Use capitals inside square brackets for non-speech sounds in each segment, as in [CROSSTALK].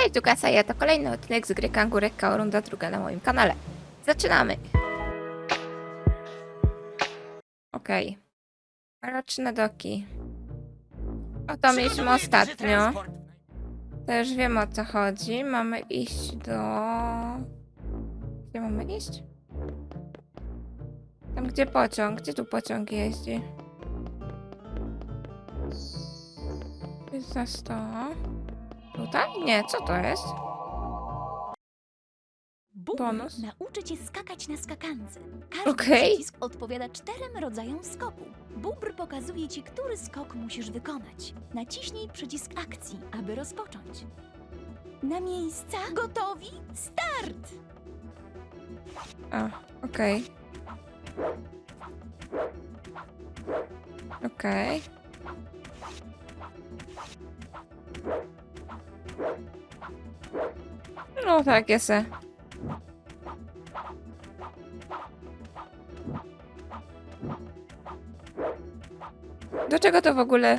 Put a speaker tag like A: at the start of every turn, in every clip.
A: Cześć, tu Kasaja, to kolejny odcinek z gry Kangurek runda druga na moim kanale. Zaczynamy! Okej. Roczne doki. O to mieliśmy ostatnio. To już wiem o co chodzi. Mamy iść do... Gdzie mamy iść? Tam gdzie pociąg? Gdzie tu pociąg jeździ? Jest za 100. Tutaj? Nie, co to jest? Bonus?
B: nauczy cię skakać na skakance. Każdy
A: Okej.
B: przycisk odpowiada czterem rodzajom skoku. Bóbr pokazuje ci, który skok musisz wykonać. Naciśnij przycisk akcji, aby rozpocząć. Na miejsca, gotowi, start!
A: A, okej. Okej. No tak, jest. Do czego to w ogóle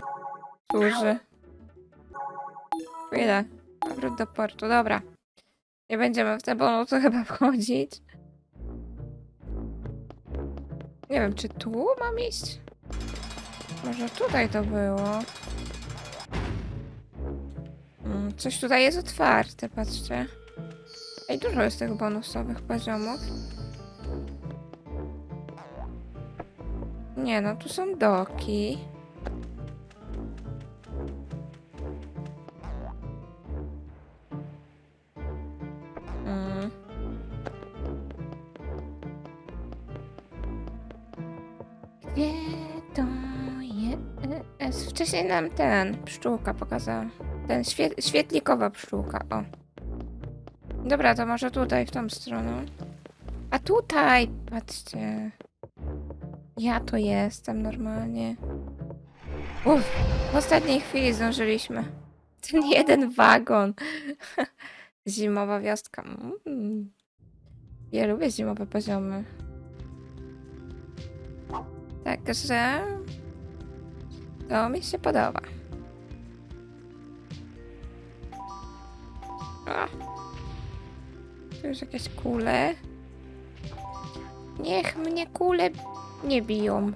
A: służy? Chwilę. Powrót do portu, dobra. Nie będziemy w te bonusy [LAUGHS] chyba wchodzić. Nie wiem, czy tu mam iść? Może tutaj to było. Mm, Coś tutaj jest otwarte, patrzcie. Ej, dużo jest tych bonusowych poziomów. Nie no, tu są doki. Mm. To jest? Wcześniej nam ten pszczółka pokazała. Ten świe świetlikowa pszczółka, o. Dobra, to może tutaj, w tą stronę. A tutaj, patrzcie. Ja to jestem normalnie. Uff, w ostatniej chwili zdążyliśmy. [LAUGHS] Ten jeden wagon. [LAUGHS] Zimowa wioska. Mm. Ja lubię zimowe poziomy. Także to mi się podoba. O. Tu już jakieś kule. Niech mnie kule nie biją.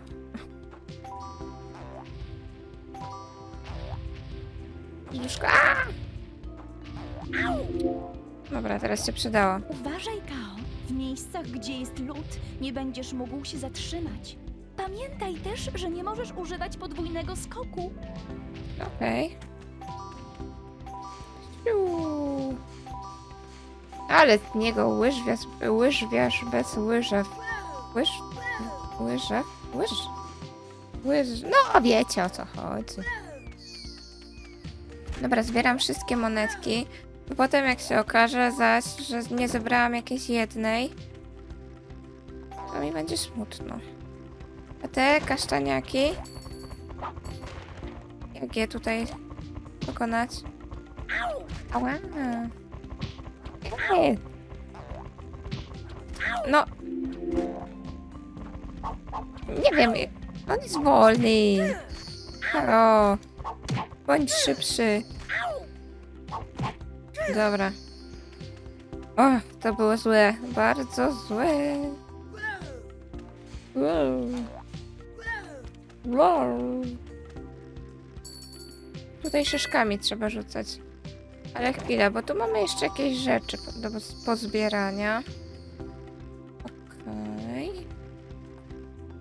A: Już... Dobra, teraz się przydało.
B: Uważaj, Kao. W miejscach, gdzie jest lód, nie będziesz mógł się zatrzymać. Pamiętaj też, że nie możesz używać podwójnego skoku.
A: Okej. Siu. Ale z niego łyżwiarz, łyżwiarz bez łyżew. Łyż? Łyżew? Łyż? Łyż... No, wiecie o co chodzi. Dobra, zbieram wszystkie monetki. Potem jak się okaże zaś, że nie zebrałam jakiejś jednej, to mi będzie smutno. A te kasztaniaki? Jak je tutaj pokonać? Ała. No. Nie wiem. On jest wolny. Halo. Bądź szybszy. Dobra. O, to było złe. Bardzo złe. Wow. Wow. Tutaj szyszkami trzeba rzucać. Ale chwila, bo tu mamy jeszcze jakieś rzeczy do pozbierania. Okej.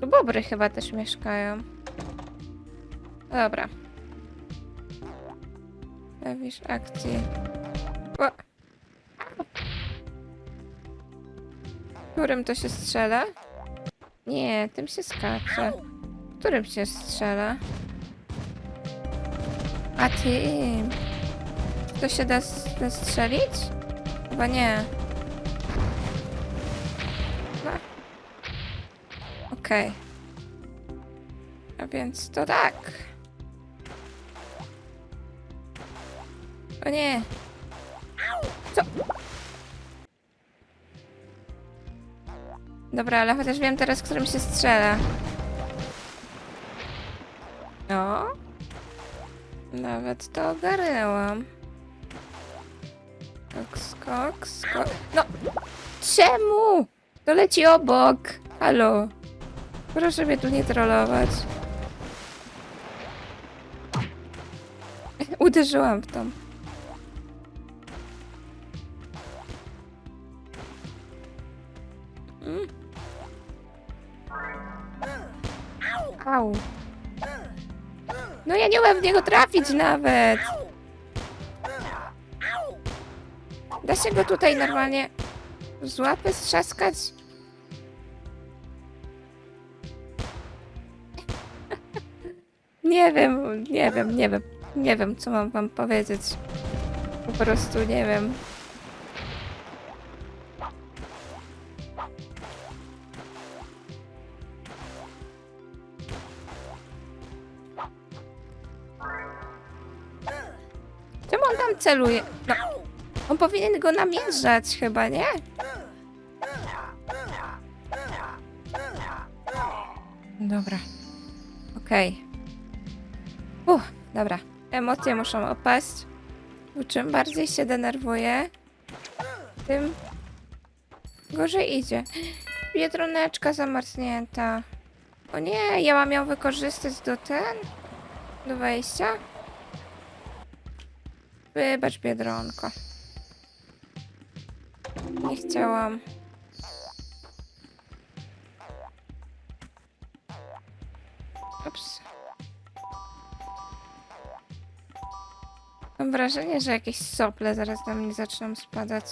A: Tu bobry chyba też mieszkają. Dobra. Klawisz akcji. O. Którym to się strzela? Nie, tym się skacze. Którym się strzela? A tym. To się da strzelić? Chyba nie. No. Okej. A więc to tak. O nie. Co? Dobra, ale chociaż wiem teraz, którym się strzela. O. Nawet to ogarnęłam. Skok, skok. No! Czemu? To leci obok. Halo. Proszę mnie tu nie trollować. [LAUGHS] Uderzyłam w tą. Mm. Au. No ja nie umiem w niego trafić nawet. Da się go tutaj normalnie z łapy strzaskać? [LAUGHS] Nie wiem, nie wiem, nie wiem. Nie wiem, co mam wam powiedzieć. Po prostu nie wiem. Czemu on tam celuje? No, on powinien go namierzać chyba, nie? Dobra. Okej. Uff, dobra. Emocje muszą opaść. Bo czym bardziej się denerwuję, tym gorzej idzie. Biedroneczka zamarznięta. O nie, ja mam ją wykorzystać do ten? Do wejścia? Wybacz, Biedronko. Nie chciałam. Ups. Mam wrażenie, że jakieś sople zaraz na mnie zaczną spadać.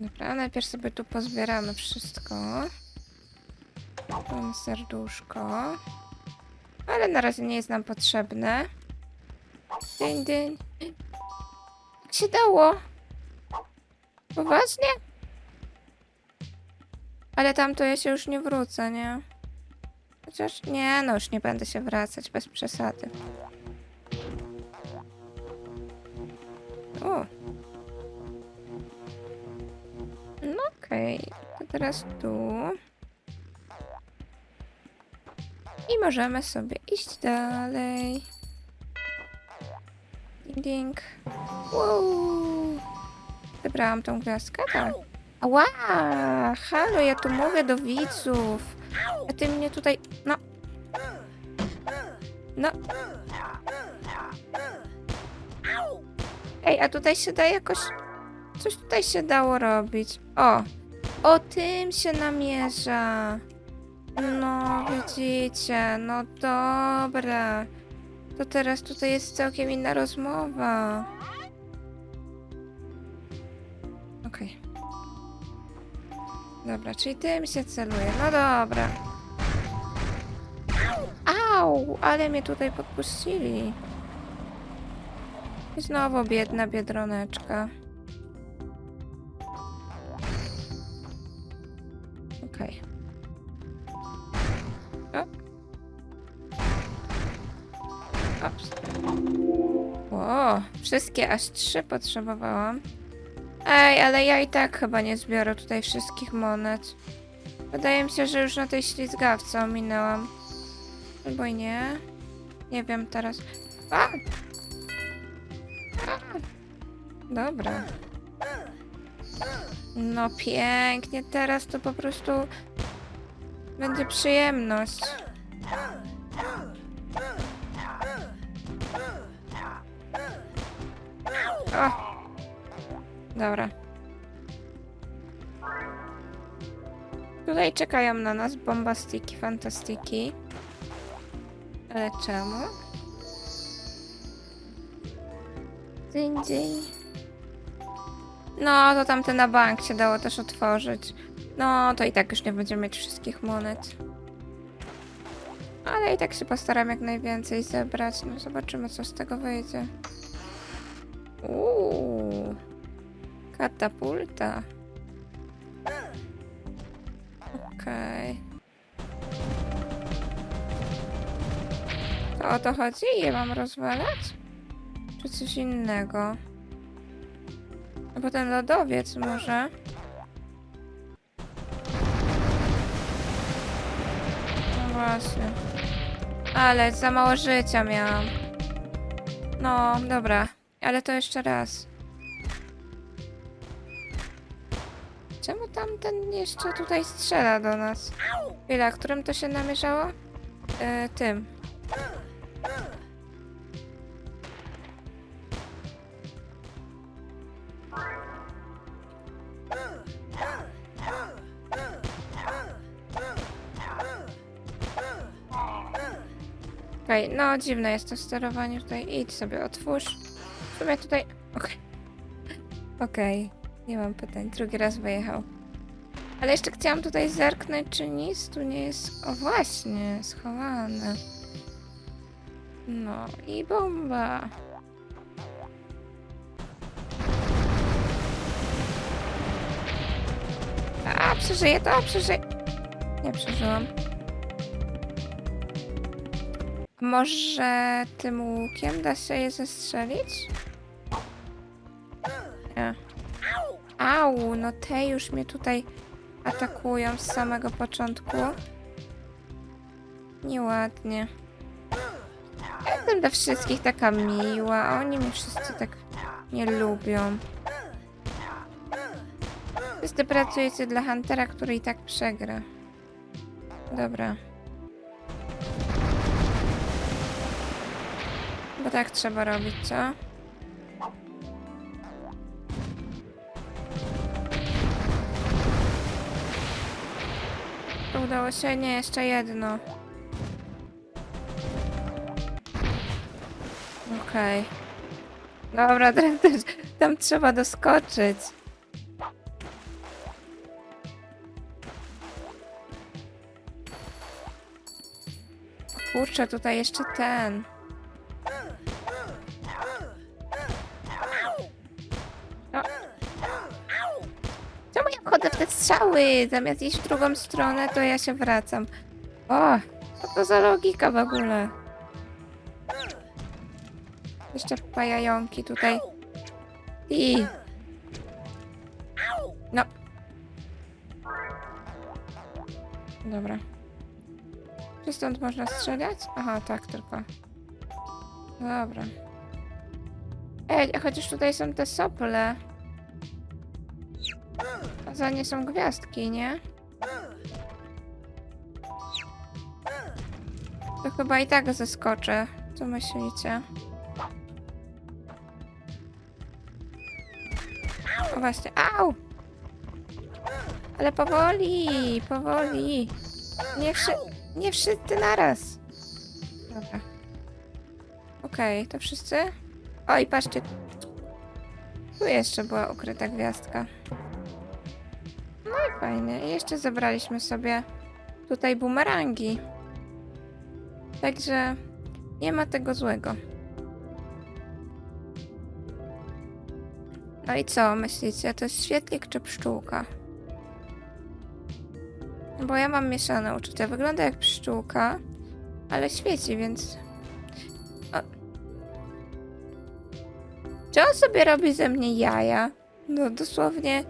A: Dobra, najpierw sobie tu pozbieramy wszystko. Mam serduszko. Ale na razie nie jest nam potrzebne. Dyń, dyń. Jak się dało? Poważnie? Ale tam to ja się już nie wrócę, nie? Chociaż nie, no już nie będę się wracać bez przesady. O. No okej, to teraz tu. I możemy sobie iść dalej. Ding. Wow. Zebrałam tą gwiazdkę, tak. Ała! Halo, ja tu mówię do widzów. A ty mnie tutaj... No. No. Ej, a tutaj się da jakoś... Coś tutaj się dało robić. O! O tym się namierza. No, widzicie. No dobra. To teraz tutaj jest całkiem inna rozmowa. Okej. Dobra, czyli tym się celuje. No dobra. Au, ale mnie tutaj podpuścili. I znowu biedna biedroneczka. Okej. O. Ops. O, wszystkie aż trzy potrzebowałam. Ej, ale ja i tak chyba nie zbiorę tutaj wszystkich monet. Wydaje mi się, że już na tej ślizgawce ominęłam. Albo nie. Nie wiem teraz. A! Dobra. No pięknie, teraz to po prostu będzie przyjemność. Dobra. Tutaj czekają na nas bombastiki, fantastiki. Ale czemu? Dzień, dzień. No, to tamte na bank się dało też otworzyć. No, to i tak już nie będziemy mieć wszystkich monet. Ale i tak się postaram jak najwięcej zebrać. No, zobaczymy, co z tego wyjdzie. Uuu. Katapulta. Okej. To o to chodzi? Je mam rozwalać? Czy coś innego? Albo ten lodowiec może? No właśnie. Ale za mało życia miałam. No, dobra. Ale to jeszcze raz. Czemu tamten jeszcze tutaj strzela do nas? Chwila, którym to się namierzało? E, tym. Okej, no dziwne jest to sterowanie tutaj. Idź sobie, otwórz. W sumie tutaj... Okej. Okej, nie mam pytań. Drugi raz wyjechał. Ale jeszcze chciałam tutaj zerknąć, czy nic tu nie jest... O właśnie, schowane. No i bomba. A, przeżyję to, przeżyję. Nie przeżyłam. Może tym łukiem da się je zestrzelić? Au, no te już mnie tutaj atakują z samego początku. Nieładnie. Ja Jestem dla wszystkich taka miła, a oni mnie wszyscy tak nie lubią. Wszyscy pracujecie dla Huntera, który i tak przegra. Dobra. Bo tak trzeba robić, co? Udało się? Nie, jeszcze jedno. Okej. Dobra, [LAUGHS] tam, też, tam trzeba doskoczyć. Kurczę, tutaj jeszcze ten. Chodzę w te strzały? Zamiast iść w drugą stronę, to ja się wracam. O, co to za logika w ogóle? Jeszcze pajająki tutaj. I. No. Dobra. Czy stąd można strzelać? Aha, tak tylko. Dobra. Ej, chociaż tutaj są te sople. Za nie są gwiazdki, nie? To chyba i tak zaskoczę. Co myślicie? O właśnie, au! Ale powoli, powoli. Nie, wszy nie wszyscy naraz. Dobra. Okej, to wszyscy? O, i patrzcie. Tu jeszcze była ukryta gwiazdka. No fajnie. I jeszcze zebraliśmy sobie tutaj bumerangi. Także nie ma tego złego. No i co myślicie? To jest świetlik czy pszczółka? Bo ja mam mieszane uczucia. Wygląda jak pszczółka, ale świeci, więc... O. Czy on sobie robi ze mnie jaja? No dosłownie...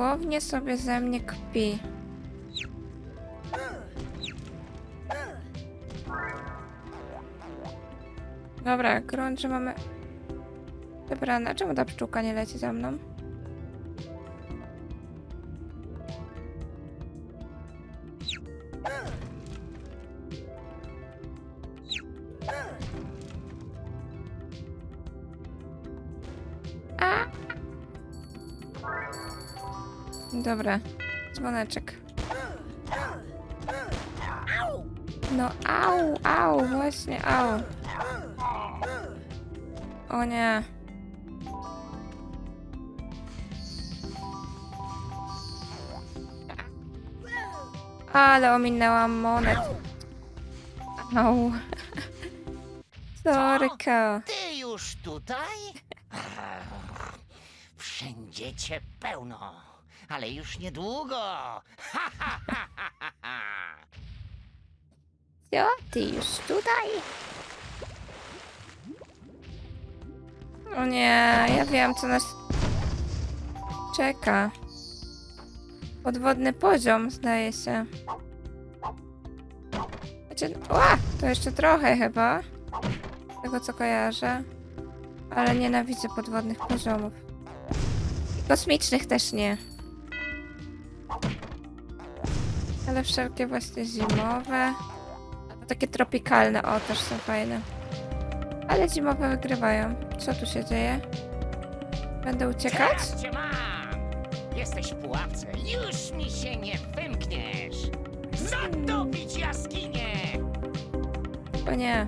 A: Dosłownie sobie ze mnie kpi. Dobra, grunt, że mamy... Wybrane. Czemu ta pszczółka nie leci za mną? Dobra, dzwoneczek. No au, au, właśnie au. O nie. Ale ominęłam monet. Au. Sorka.
C: Ty już tutaj? Wszędzie cię pełno, ale już niedługo.
A: Co? Ty już tutaj? O nie, ja wiem co nas... Czeka. Podwodny poziom, zdaje się. Znaczy, ła, to jeszcze trochę chyba. Z tego co kojarzę. Ale nienawidzę podwodnych poziomów. I kosmicznych też nie. Ale wszelkie właśnie zimowe. Takie tropikalne, o też są fajne. Ale zimowe wygrywają. Co tu się dzieje? Będę uciekać?
C: Teraz cię mam! Jesteś w pułapce, już mi się nie wymkniesz! Zatopić jaskinię!
A: O nie.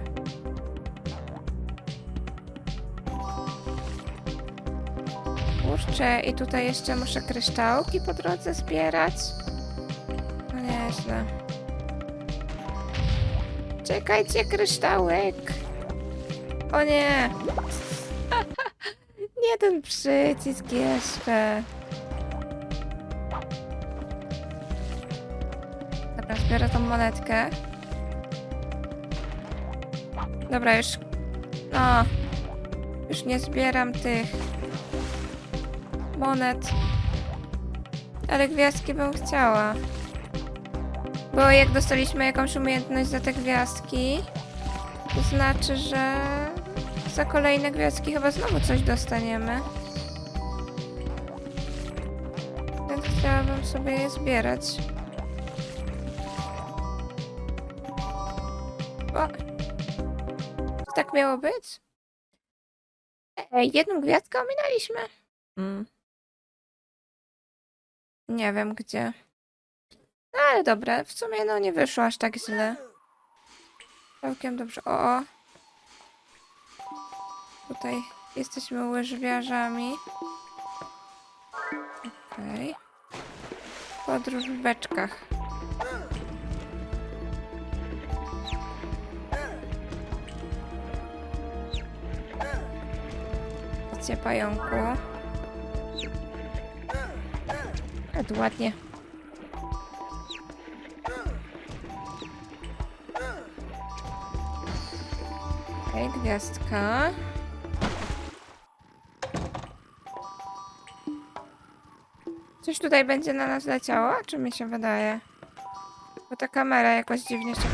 A: Kurczę, i tutaj jeszcze muszę kryształki po drodze zbierać. Nieźle. Czekajcie, kryształek! O nie! [LAUGHS] nie ten przycisk jeszcze. Dobra, zbiorę tą monetkę. Dobra, już. No. Już nie zbieram tych monet. Ale gwiazdki bym chciała. Bo jak dostaliśmy jakąś umiejętność za te gwiazdki, to znaczy, że za kolejne gwiazdki chyba znowu coś dostaniemy. Więc chciałabym sobie je zbierać. O, tak miało być? Ej, jedną gwiazdkę ominęliśmy. Mm. Nie wiem gdzie. Ale dobra, w sumie no nie wyszło aż tak źle. Całkiem dobrze. O, o. Tutaj jesteśmy łyżwiarzami. Okej. Podróż w beczkach. Widzicie pająku. Ładnie. Okej, gwiazdka. Coś tutaj będzie na nas leciało? Czy mi się wydaje? Bo ta kamera jakoś dziwnie się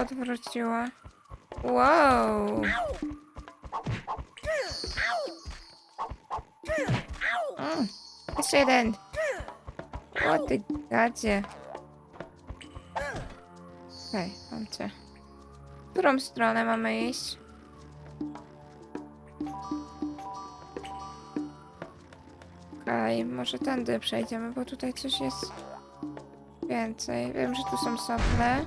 A: odwróciła. Wow! Mm, jeszcze jeden. O ty gadzie. Okej, mam cię. Którą stronę mamy iść? Okej, może tędy przejdziemy, bo tutaj coś jest więcej. Wiem, że tu są sople.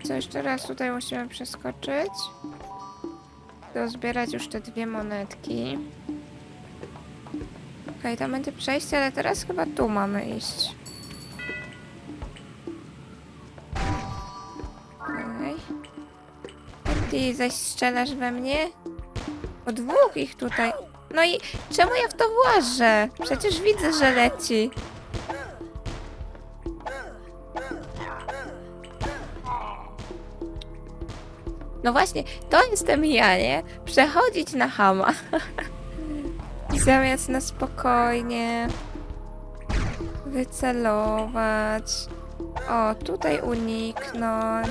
A: I co, jeszcze raz tutaj musimy przeskoczyć? Dozbierać już te dwie monetki. Okej, tam będzie przejście, ale teraz chyba tu mamy iść. Ty zaś strzelasz we mnie? O dwóch ich tutaj. No i czemu ja w to włażę? Przecież widzę, że leci. No właśnie, to jestem ja, nie? Przechodzić na hama. [LAUGHS] Zamiast na spokojnie wycelować. O, tutaj uniknąć.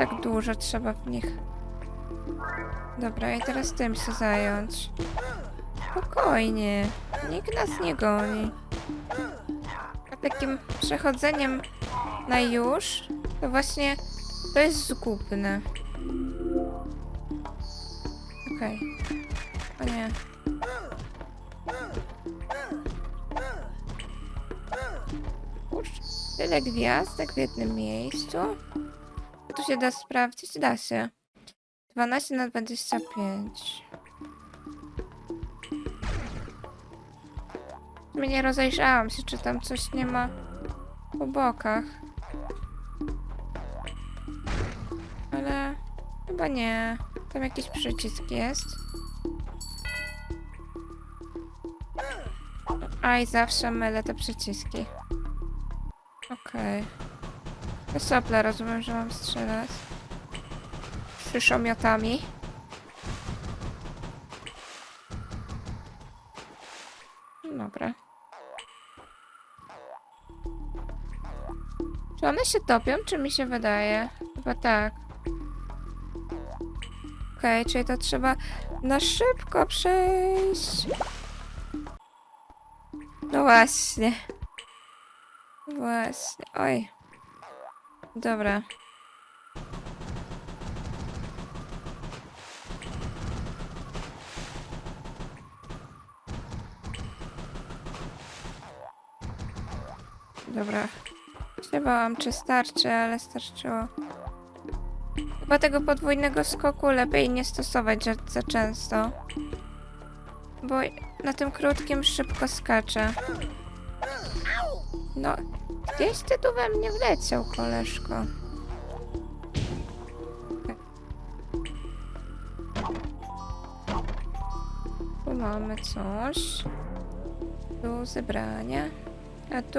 A: Tak dużo trzeba w nich? Dobra, i teraz tym się zająć. Spokojnie. Nikt nas nie goni. A takim przechodzeniem na już, to właśnie to jest zgubne. Okej. O nie. Kurczę, tyle gwiazdek w jednym miejscu. Tu się da sprawdzić? Da się. 12 na 25. Mnie nie rozejrzałam się, czy tam coś nie ma po bokach. Ale chyba nie. Tam jakiś przycisk jest. Aj, zawsze mylę te przyciski. Okej. Okay. Sople, rozumiem, że mam strzelać. Szyszomiotami. Dobra. Czy one się topią, czy mi się wydaje? Chyba tak. Okej, czyli to trzeba na szybko przejść. No właśnie. Właśnie. Oj. Dobra. Dobra. Nie bałam, czy starczy, ale starczyło. Chyba tego podwójnego skoku lepiej nie stosować za, za często. Bo na tym krótkim szybko skaczę. No, gdzieś ty tu we mnie wleciał, koleżko. Tu mamy coś. Tu zebrania. A tu?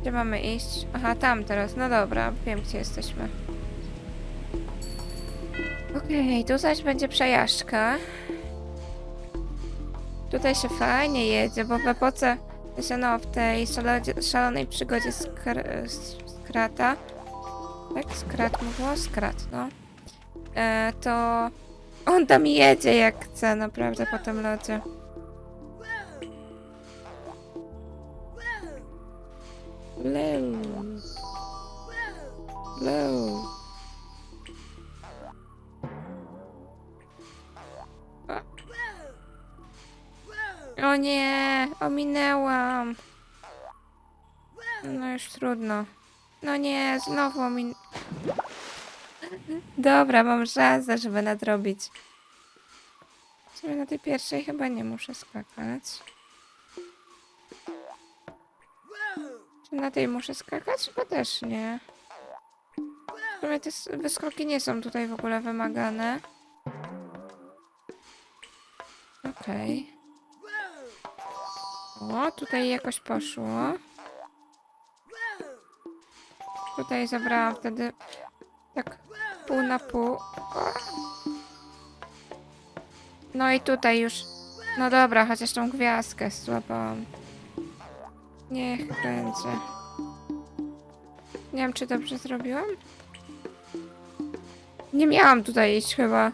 A: Gdzie mamy iść? Aha, tam teraz. No dobra, wiem gdzie jesteśmy. Okej, tu zaś będzie przejażdżka. Tutaj się fajnie jedzie, bo w epoce, się no, w tej szalo- szalonej przygodzie skr skrata, tak? Skrat mówiło? Skrat, no. E, to on tam jedzie jak chce, naprawdę, po tym lodzie. Low. Low. O nie, ominęłam. No już trudno. No nie, znowu omin... Dobra, mam szansę, żeby nadrobić. W sumie na tej pierwszej chyba nie muszę skakać. Czy na tej muszę skakać? Chyba też nie. W sumie te wyskoki nie są tutaj w ogóle wymagane. Okej. O, tutaj jakoś poszło. Tutaj zabrałam wtedy tak pół na pół. No i tutaj już. No dobra, chociaż tą gwiazdkę złapałam. Niech będzie. Nie wiem, czy dobrze zrobiłam? Nie miałam tutaj iść chyba.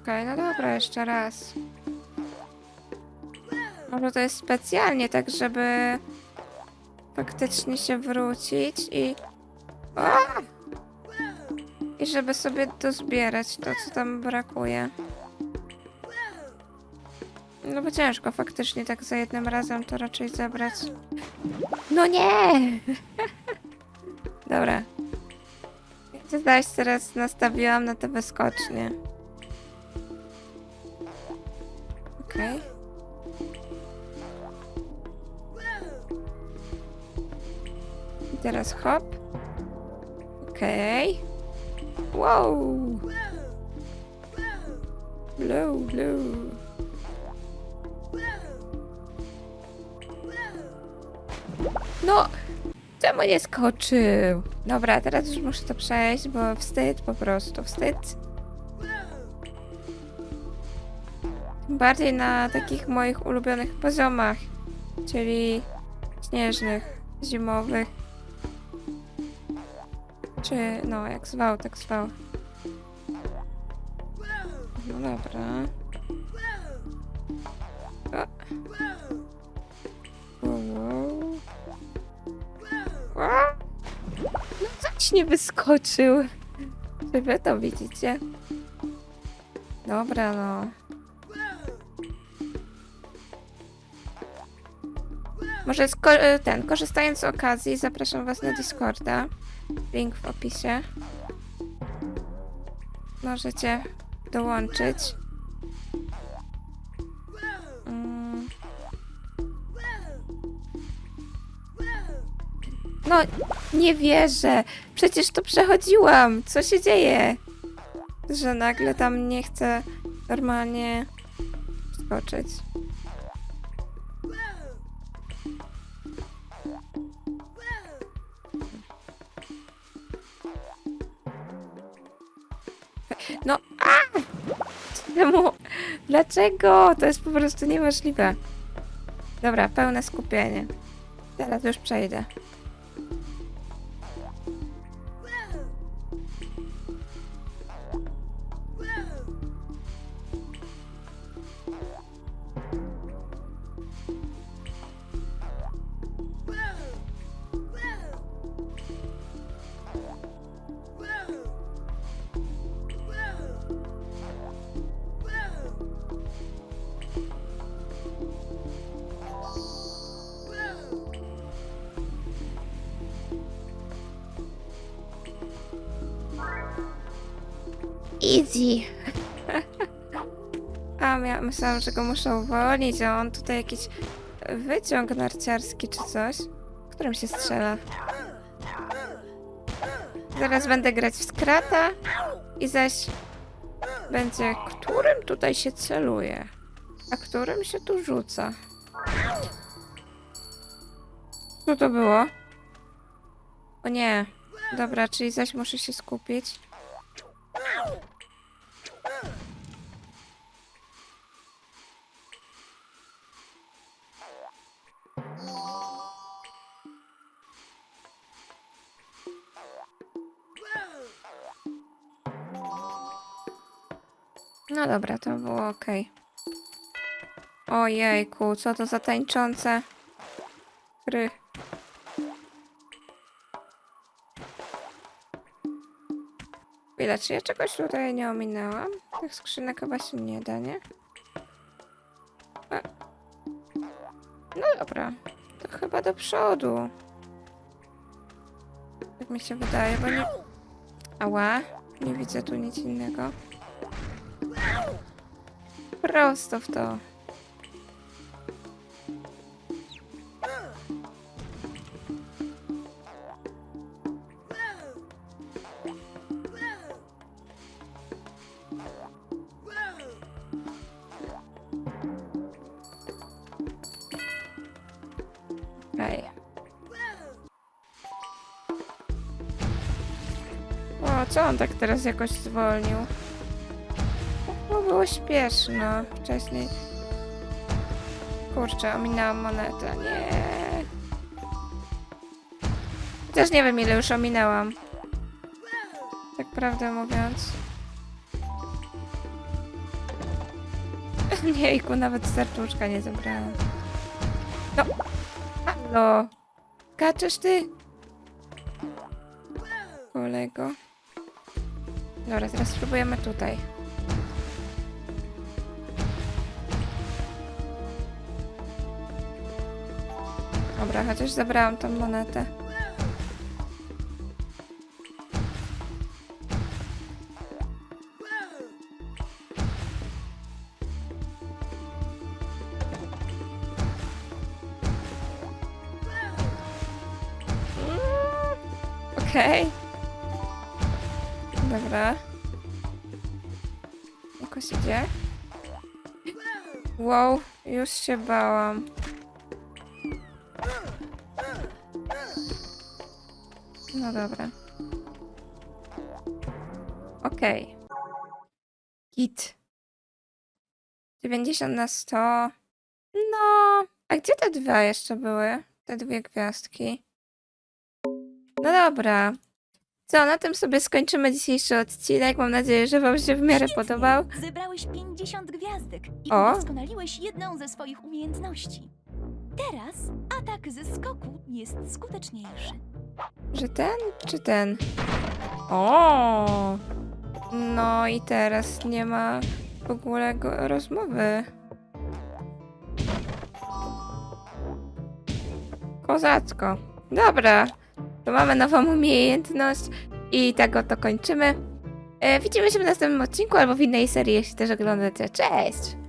A: Okej, no dobra, jeszcze raz. Może to jest specjalnie, tak żeby faktycznie się wrócić i... O! I żeby sobie dozbierać to, co tam brakuje. No bo ciężko faktycznie tak za jednym razem to raczej zebrać. No nie! [LAUGHS] Dobra. Ja się zaś teraz nastawiłam na te wyskocznie. Teraz hop. Okej. Wow! Blow, blow. No, czemu nie skoczył? Dobra, teraz już muszę to przejść, bo wstyd po prostu, wstyd. Bardziej na takich moich ulubionych poziomach, czyli śnieżnych, zimowych. Czy, no, jak zwał, tak zwał. No dobra. No coś nie wyskoczył. Czy wy to widzicie? Dobra, no. Może ten, korzystając z okazji, zapraszam was na Discorda. Link w opisie. Możecie dołączyć. Mm. No, nie wierzę. Przecież to przechodziłam. Co się dzieje? Że nagle tam nie chcę normalnie skoczyć. No, a! Czemu? Dlaczego? To jest po prostu niemożliwe. Dobra, pełne skupienie. Teraz już przejdę. Myślałam, że go muszę uwolnić, a on tutaj jakiś wyciąg narciarski czy coś. Którym się strzela? Zaraz będę grać w skrata i zaś będzie, którym tutaj się celuje, a którym się tu rzuca. Co to było? O nie. Dobra, czyli zaś muszę się skupić. No dobra, to było ok. Ojejku, co to za tańczące gry. Chwila, czy ja czegoś tutaj nie ominęłam? Tych skrzynek chyba się nie da, nie? No dobra, to chyba do przodu. Tak mi się wydaje, bo nie... Ała, nie widzę tu nic innego. Prosto w to. On tak teraz jakoś zwolnił? Było śpieszno wcześniej. Kurczę, ominęłam monetę. Nie. Też nie wiem, ile już ominęłam. Tak prawdę mówiąc. [LAUGHS] Niejku, nawet serduszka nie zebrałam. No. Halo. Kaczesz ty? Kolego. Dobra, teraz spróbujemy tutaj. Dobra, chociaż zabrałam tą monetę. Okej. Dobra. Jakoś idzie. Wow, już się bałam. No dobra. Okej. Git. 90 na 100. No. A gdzie te dwa jeszcze były? Te dwie gwiazdki. No dobra. Co, na tym sobie skończymy dzisiejszy odcinek. Mam nadzieję, że Wam się w miarę
B: Świetnie.
A: podobał.
B: Zebrałeś 50 gwiazdek i
A: O.
B: udoskonaliłeś jedną ze swoich umiejętności. Teraz atak ze skoku jest skuteczniejszy.
A: Że ten czy ten? O! No i teraz nie ma w ogóle go rozmowy. Kozacko. Dobra, to mamy nową umiejętność i tak oto kończymy. E, widzimy się w następnym odcinku albo w innej serii, jeśli też oglądacie. Cześć!